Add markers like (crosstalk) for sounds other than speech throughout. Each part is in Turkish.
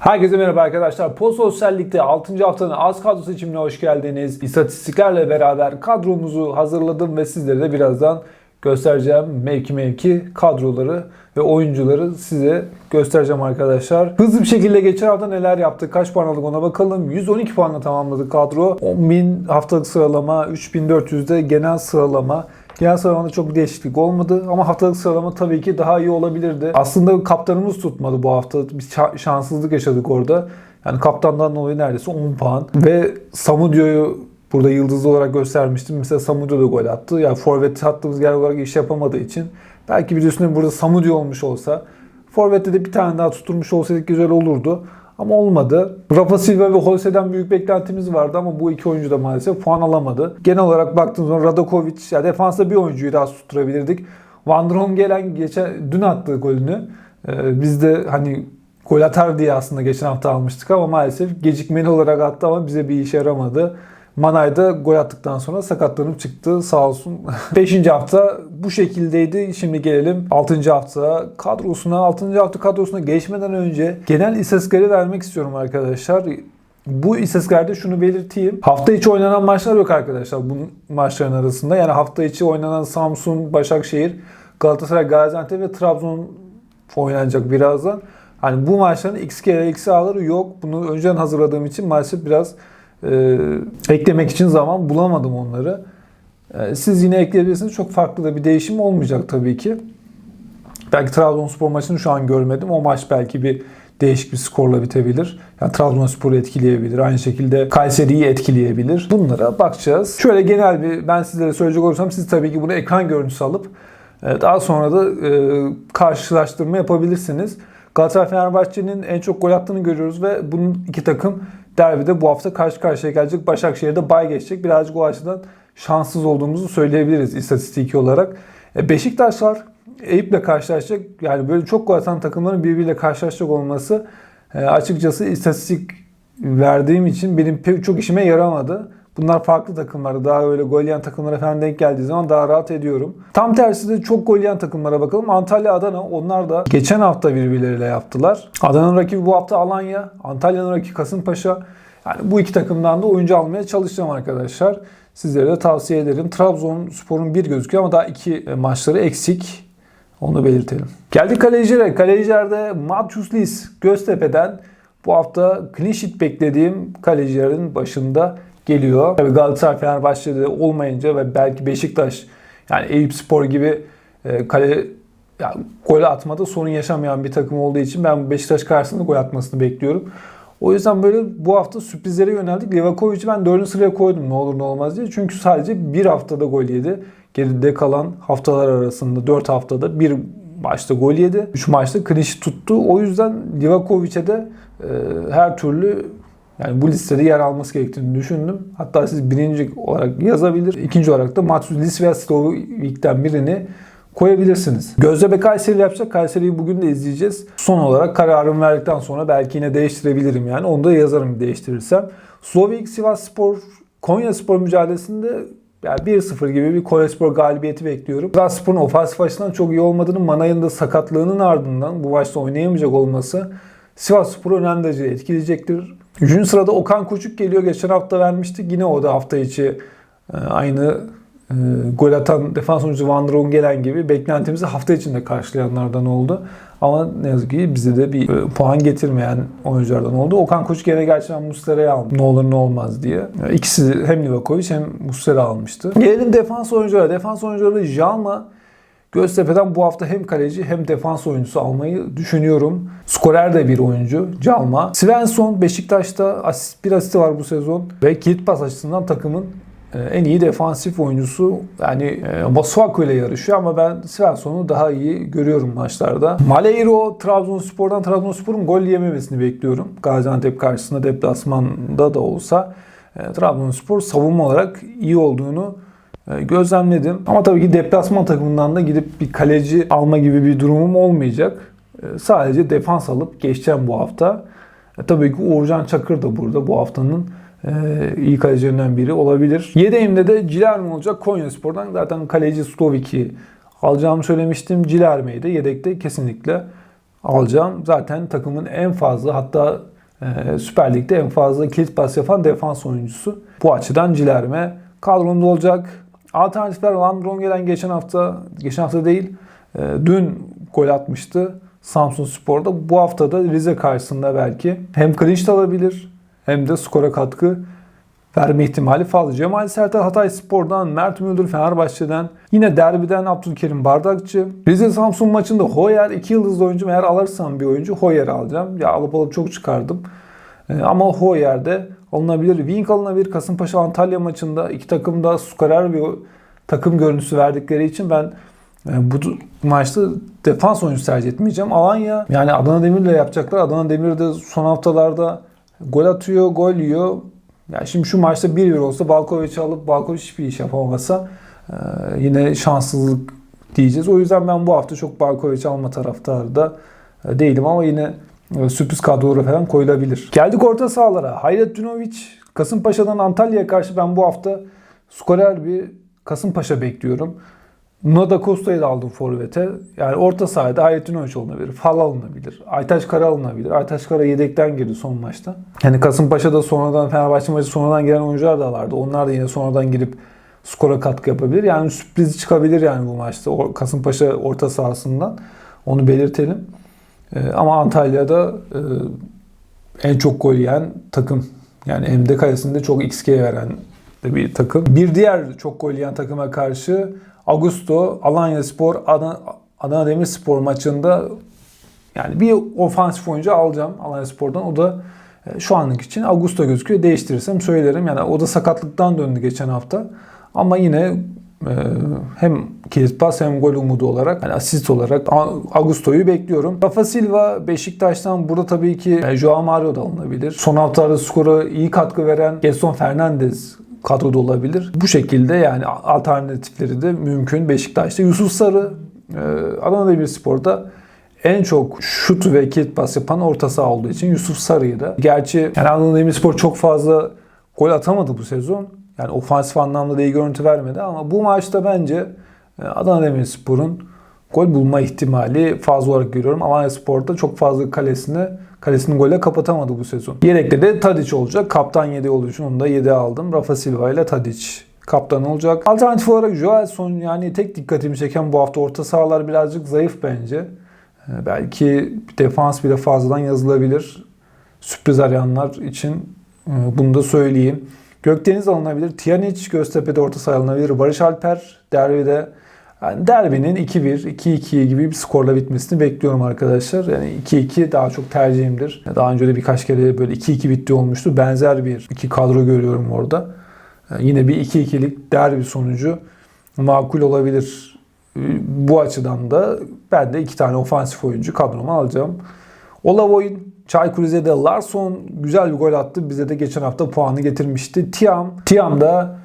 Herkese merhaba arkadaşlar. Pososyal Lig'de 6. haftanın az kadro seçimine hoş geldiniz. İstatistiklerle beraber kadromuzu hazırladım ve sizlere de birazdan göstereceğim mevki mevki kadroları ve oyuncuları size göstereceğim arkadaşlar. Hızlı bir şekilde geçen hafta neler yaptık, kaç puan aldık ona bakalım. 112 puanla tamamladık kadro. 10.000 haftalık sıralama, 3.400'de genel sıralama. Genel sıralamada çok bir değişiklik olmadı ama haftalık sıralama tabii ki daha iyi olabilirdi. Aslında kaptanımız tutmadı bu hafta. Biz şa- şanssızlık yaşadık orada. Yani kaptandan dolayı neredeyse 10 puan. Ve Samudio'yu burada yıldızlı olarak göstermiştim. Mesela Samudio da gol attı. Yani forvet hattımız genel olarak iş yapamadığı için belki bir üstüne burada Samudio olmuş olsa Forvet'te de bir tane daha tutturmuş olsaydık güzel olurdu. Ama olmadı. Rafa Silva ve Holse'den büyük beklentimiz vardı ama bu iki oyuncu da maalesef puan alamadı. Genel olarak baktığımız zaman Radakovic, ya defansta bir oyuncuyu daha tutturabilirdik. Van Dron gelen geçen dün attığı golünü e, biz de hani gol atar diye aslında geçen hafta almıştık ama maalesef gecikmeli olarak attı ama bize bir işe yaramadı. Manay da gol attıktan sonra sakatlanıp çıktı sağ olsun. (laughs) 5. hafta bu şekildeydi. Şimdi gelelim 6. hafta kadrosuna. 6. hafta kadrosuna geçmeden önce genel istatistikleri vermek istiyorum arkadaşlar. Bu istatistiklerde şunu belirteyim. Hafta içi oynanan maçlar yok arkadaşlar bu maçların arasında. Yani hafta içi oynanan Samsun, Başakşehir, Galatasaray, Gaziantep ve Trabzon oynanacak birazdan. Hani bu maçların x kere x A'ları yok. Bunu önceden hazırladığım için maalesef biraz e, eklemek için zaman bulamadım onları. E, siz yine ekleyebilirsiniz. Çok farklı da bir değişim olmayacak tabii ki. Belki Trabzonspor maçını şu an görmedim. O maç belki bir değişik bir skorla bitebilir. Yani Trabzonspor'u etkileyebilir. Aynı şekilde Kayseri'yi etkileyebilir. Bunlara bakacağız. Şöyle genel bir ben sizlere söyleyecek olursam siz tabii ki bunu ekran görüntüsü alıp e, daha sonra da e, karşılaştırma yapabilirsiniz. Galatasaray Fenerbahçe'nin en çok gol attığını görüyoruz ve bunun iki takım derbide bu hafta karşı karşıya gelecek. Başakşehir'de bay geçecek. Birazcık o açıdan şanssız olduğumuzu söyleyebiliriz istatistiki olarak. E, Beşiktaş var. Eyüp'le karşılaşacak. Yani böyle çok gol atan takımların birbiriyle karşılaşacak olması e, açıkçası istatistik verdiğim için benim pek çok işime yaramadı. Bunlar farklı takımlar. Daha öyle gol yiyen takımlara falan denk geldiği zaman daha rahat ediyorum. Tam tersi de çok gol yiyen takımlara bakalım. Antalya, Adana onlar da geçen hafta birbirleriyle yaptılar. Adana'nın rakibi bu hafta Alanya. Antalya'nın rakibi Kasımpaşa. Yani bu iki takımdan da oyuncu almaya çalışacağım arkadaşlar. Sizlere de tavsiye ederim. Trabzonspor'un bir gözüküyor ama daha iki maçları eksik. Onu belirtelim. Geldik kalecilere. Kalecilerde Matius Lis Göztepe'den bu hafta clean sheet beklediğim kalecilerin başında geliyor. Tabii Galatasaray Fenerbahçe'de olmayınca ve belki Beşiktaş yani Eyüp Spor gibi e, kale yani gol atmada sorun yaşamayan bir takım olduğu için ben Beşiktaş karşısında gol atmasını bekliyorum. O yüzden böyle bu hafta sürprizlere yöneldik. Livakovic'i ben 4. sıraya koydum ne olur ne olmaz diye. Çünkü sadece bir haftada gol yedi. Geride kalan haftalar arasında 4 haftada bir maçta gol yedi. 3 maçta sheet tuttu. O yüzden Livakovic'e de e, her türlü yani bu listede yer alması gerektiğini düşündüm. Hatta siz birinci olarak yazabilir. İkinci olarak da Matius Lis veya Stovic'ten birini koyabilirsiniz. Göztepe Kayseri yapacak. Kayseri'yi bugün de izleyeceğiz. Son olarak kararımı verdikten sonra belki yine değiştirebilirim yani. Onu da yazarım değiştirirsem. Slovik Sivas Spor Konya Spor mücadelesinde yani 1-0 gibi bir Konyaspor galibiyeti bekliyorum. Sivasspor'un ofansif açıdan çok iyi olmadığını, Manay'ın da sakatlığının ardından bu maçta oynayamayacak olması Sivasspor'u önemli derecede etkileyecektir. Üçüncü sırada Okan Koçuk geliyor. Geçen hafta vermiştik. Yine o da hafta içi e, aynı e, gol atan defans oyuncusu Van Dron gelen gibi beklentimizi hafta içinde karşılayanlardan oldu. Ama ne yazık ki bize de bir e, puan getirmeyen oyunculardan oldu. Okan Koçuk gene gerçekten Muslera'yı aldı. Ne olur ne olmaz diye. E, İkisi hem Livakovic hem Muslera almıştı. Gelelim defans oyunculara. Defans oyuncuları Jalma Göztepe'den bu hafta hem kaleci hem defans oyuncusu almayı düşünüyorum. Skorer de bir oyuncu. Calma. Svensson Beşiktaş'ta asist, bir asisti var bu sezon. Ve kilit pas açısından takımın e, en iyi defansif oyuncusu. Yani e, Masuaku ile yarışıyor ama ben Svensson'u daha iyi görüyorum maçlarda. Maleiro Trabzonspor'dan Trabzonspor'un gol yememesini bekliyorum. Gaziantep karşısında deplasmanda da olsa e, Trabzonspor savunma olarak iyi olduğunu e, gözlemledim. Ama tabii ki deplasman takımından da gidip bir kaleci alma gibi bir durumum olmayacak. E, Sadece defans alıp geçeceğim bu hafta. E, Tabii ki Uğurcan Çakır da burada bu haftanın e, iyi kalecilerinden biri olabilir. Yedeğimde de Cilerme olacak Konya Spor'dan. Zaten kaleci Stovic'i alacağımı söylemiştim. Cilerme'yi de yedekte kesinlikle alacağım. Zaten takımın en fazla hatta e, Süper Lig'de en fazla kilit pas yapan defans oyuncusu. Bu açıdan Cilerme kadromda olacak. Alternatifler Van Drongelen geçen hafta, geçen hafta değil, e, dün gol atmıştı Samsun Spor'da. Bu hafta da Rize karşısında belki hem clinch alabilir hem de skora katkı verme ihtimali fazla. Cemal Sertel Hatay Spor'dan, Mert Müldür Fenerbahçe'den, yine derbiden Abdülkerim Bardakçı. Rize Samsun maçında Hoyer 2 yıldızlı oyuncu eğer alırsam bir oyuncu Hoyer alacağım. Ya alıp alıp çok çıkardım. Ee, ama Hoyer de alınabilir. Wink alınabilir. Kasımpaşa Antalya maçında iki takım da skorer bir takım görüntüsü verdikleri için ben e, bu maçta defans oyuncusu tercih etmeyeceğim. Alanya yani Adana Demir'le yapacaklar. Adana Demir de son haftalarda gol atıyor, gol yiyor. Yani şimdi şu maçta 1-1 olsa Balkovic'i alıp Balkovic hiçbir iş yapamasa e, yine şanssızlık diyeceğiz. O yüzden ben bu hafta çok Balkovic alma taraftarı da e, değilim ama yine sürpriz kadrolara falan koyulabilir. Geldik orta sahalara. Hayret Dünovic Kasımpaşa'dan Antalya'ya karşı ben bu hafta skorer bir Kasımpaşa bekliyorum. Nada Costa'yı da aldım forvete. Yani orta sahada Hayrettin Önç alınabilir. Fal alınabilir. Aytaç Kara alınabilir. Aytaç Kara yedekten girdi son maçta. Yani Kasımpaşa'da sonradan Fenerbahçe maçı sonradan giren oyuncular da vardı. Onlar da yine sonradan girip skora katkı yapabilir. Yani sürpriz çıkabilir yani bu maçta. Kasımpaşa orta sahasından. Onu belirtelim. Ee, ama Antalya'da e, en çok gol yiyen takım. Yani MD kalesinde çok XG veren de bir takım. Bir diğer çok gol yiyen takıma karşı Augusto Alanya Spor Adana, Adana Demirspor maçında yani bir ofansif oyuncu alacağım Alanya Spor'dan. O da e, şu anlık için Augusto gözüküyor. Değiştirirsem söylerim. Yani o da sakatlıktan döndü geçen hafta. Ama yine hem kilit pas hem gol umudu olarak yani asist olarak Augusto'yu bekliyorum. Rafa Silva Beşiktaş'tan burada tabii ki Joao Mario da alınabilir. Son haftalarda skora iyi katkı veren Gerson Fernandez kadroda olabilir. Bu şekilde yani alternatifleri de mümkün Beşiktaş'ta. Yusuf Sarı e, Adana Demirspor'da en çok şut ve kilit pas yapan orta saha olduğu için Yusuf Sarı'yı da. Gerçi yani Adana Demirspor çok fazla gol atamadı bu sezon. Yani ofansif anlamda da iyi görüntü vermedi ama bu maçta bence e, Adana Demirspor'un gol bulma ihtimali fazla olarak görüyorum. Alanya Spor'da çok fazla kalesini kalesini gole kapatamadı bu sezon. Yedekte de Tadic olacak. Kaptan yedeği olduğu için onu da yedeğe aldım. Rafa Silva ile Tadic kaptan olacak. Alternatif olarak Joelson yani tek dikkatimi çeken bu hafta orta sahalar birazcık zayıf bence. Ee, belki defans bile fazladan yazılabilir. Sürpriz arayanlar için e, bunu da söyleyeyim. Gökdeniz alınabilir. Tiyanic Göztepe'de orta saha alınabilir. Barış Alper derbide yani derbinin 2-1, 2-2 gibi bir skorla bitmesini bekliyorum arkadaşlar. Yani 2-2 daha çok tercihimdir. Daha önce de birkaç kere böyle 2-2 bitti olmuştu. Benzer bir iki kadro görüyorum orada. Yani yine bir 2-2'lik derbi sonucu makul olabilir. Bu açıdan da ben de iki tane ofansif oyuncu kadroma alacağım. Olavoy'un Çaykur Rize'de Larson güzel bir gol attı. Bize de geçen hafta puanı getirmişti. Tiam. Tiam da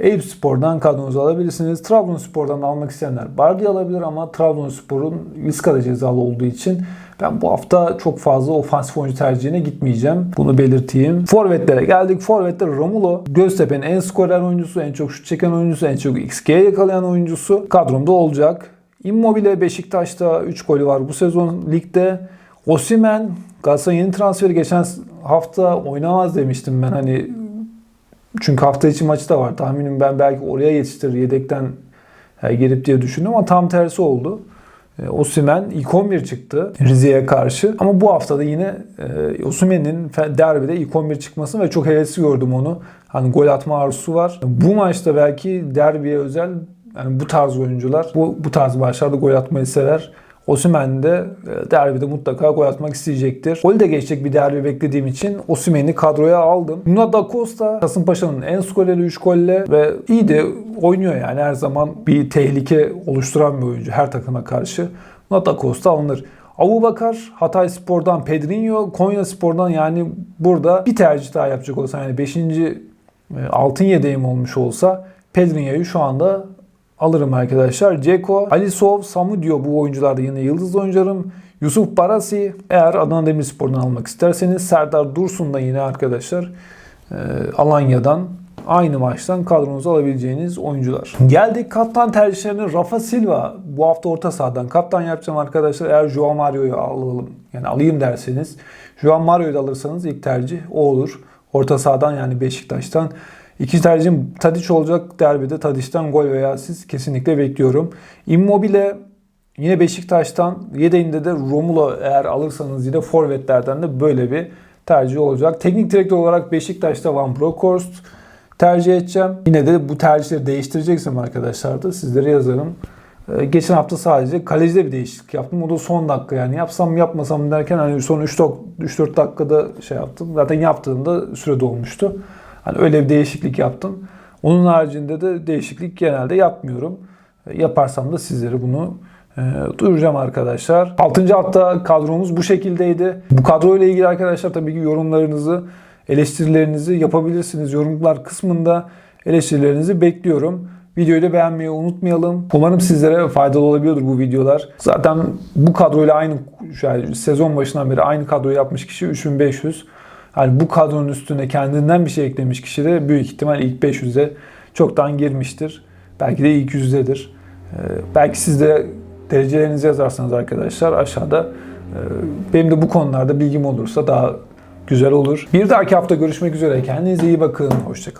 Eyüp Spor'dan kadronuzu alabilirsiniz. Trabzonspor'dan almak isteyenler Bardi alabilir ama Trabzonspor'un Vizca'da cezalı olduğu için ben bu hafta çok fazla ofansif oyuncu tercihine gitmeyeceğim. Bunu belirteyim. Forvetlere geldik. Forvetler Romulo. Göztepe'nin en skorer oyuncusu, en çok şut çeken oyuncusu, en çok XG yakalayan oyuncusu kadromda olacak. Immobile Beşiktaş'ta 3 golü var bu sezon ligde. Osimen Galatasaray'ın yeni transferi geçen hafta oynamaz demiştim ben. Hani çünkü hafta içi maçı da var. Tahminim ben belki oraya yetiştirir yedekten e, gelip diye düşündüm ama tam tersi oldu. E, Osimen ilk 11 çıktı Rize'ye karşı. Ama bu hafta da yine e, Osimen'in derbide ilk 11 çıkması ve çok hevesli gördüm onu. Hani gol atma arzusu var. Bu maçta belki derbiye özel yani bu tarz oyuncular bu, bu tarz maçlarda gol atmayı sever. Osimhen de e, derbide mutlaka gol atmak isteyecektir. Gol de geçecek bir derbi beklediğim için Osimhen'i kadroya aldım. Nuno da Costa Kasımpaşa'nın en skoreri 3 golle ve iyi de oynuyor yani her zaman bir tehlike oluşturan bir oyuncu her takıma karşı. Nuno da Costa alınır. Abu Bakar, Hatay Spor'dan Pedrinho, Konya Spor'dan yani burada bir tercih daha yapacak olsa yani 5. E, altın yedeğim olmuş olsa Pedrinho'yu şu anda alırım arkadaşlar. Ceko, Alisov, Samudio bu oyuncularda yine yıldız oyuncularım. Yusuf Barasi eğer Adana Demirspor'dan almak isterseniz Serdar Dursun da yine arkadaşlar e, Alanya'dan aynı maçtan kadronuza alabileceğiniz oyuncular. Geldik kaptan tercihlerine Rafa Silva bu hafta orta sahadan kaptan yapacağım arkadaşlar. Eğer Joao Mario'yu alalım yani alayım derseniz Joao Mario'yu da alırsanız ilk tercih o olur. Orta sahadan yani Beşiktaş'tan. İkinci tercihim Tadic olacak. Derbide Tadic'ten gol veya asist kesinlikle bekliyorum. Immobile yine Beşiktaş'tan yedeğinde de Romulo eğer alırsanız yine forvetlerden de böyle bir tercih olacak. Teknik direktör olarak Beşiktaş'ta Van Bronckhorst tercih edeceğim. Yine de bu tercihleri değiştireceksem arkadaşlar da sizlere yazarım. Ee, Geçen hafta sadece kalecide bir değişiklik yaptım. O da son dakika yani yapsam yapmasam derken hani son 3-4 dakikada şey yaptım. Zaten yaptığımda süre dolmuştu. Hani öyle bir değişiklik yaptım. Onun haricinde de değişiklik genelde yapmıyorum. E, Yaparsam da sizlere bunu e, duyuracağım arkadaşlar. 6. hafta kadromuz bu şekildeydi. Bu kadro ile ilgili arkadaşlar tabii ki yorumlarınızı, eleştirilerinizi yapabilirsiniz. Yorumlar kısmında eleştirilerinizi bekliyorum. Videoyu da beğenmeyi unutmayalım. Umarım sizlere faydalı olabiliyordur bu videolar. Zaten bu kadroyla aynı yani sezon başından beri aynı kadroyu yapmış kişi 3500. Yani bu kadronun üstüne kendinden bir şey eklemiş kişi de büyük ihtimal ilk 500'e çoktan girmiştir. Belki de ilk yüzdedir. Ee, belki siz de derecelerinizi yazarsanız arkadaşlar aşağıda e, benim de bu konularda bilgim olursa daha güzel olur. Bir dahaki hafta görüşmek üzere. Kendinize iyi bakın. Hoşçakalın.